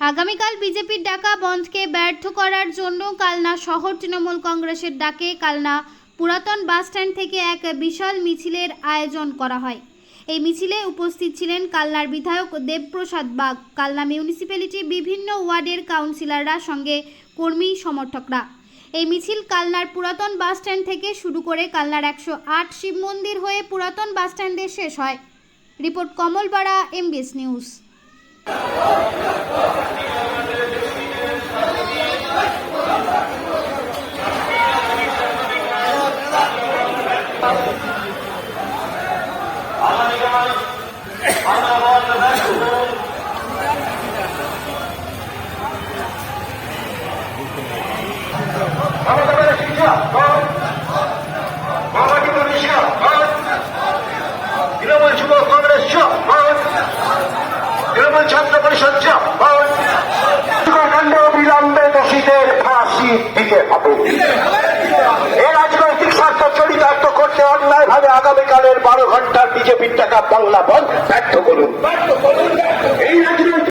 আগামীকাল বিজেপির ডাকা বন্ধকে ব্যর্থ করার জন্য কালনা শহর তৃণমূল কংগ্রেসের ডাকে কালনা পুরাতন বাসস্ট্যান্ড থেকে এক বিশাল মিছিলের আয়োজন করা হয়। এই মিছিলে উপস্থিত ছিলেন কালনার বিধায়ক দেবপ্রসাদ বাগ। কালনা মিউনিসিপ্যালিটি বিভিন্ন ওয়ার্ডের কাউন্সিলররা, সঙ্গে কর্মী সমর্থকরা। এই মিছিল কালনার পুরাতন বাসস্ট্যান্ড থেকে শুরু করে কালনার একশো আট শিব মন্দির হয়ে পুরাতন বাসস্ট্যান্ডে শেষ হয়। Report Kamalpara, MBS news. আমাদের শিক্ষা বল মামাটি ছাত্র পরিষদ বল কাণ্ড বিলম্বে দোষীদের ফাঁসি দিতে হবে। এই রাজনৈতিক স্বার্থ চরিতার্থ করতে অন্যায় ভাবে আগামীকালের বারো ঘণ্টার বিজেপির টাকা বাংলা বন্ধ। ব্যর্থ করুন।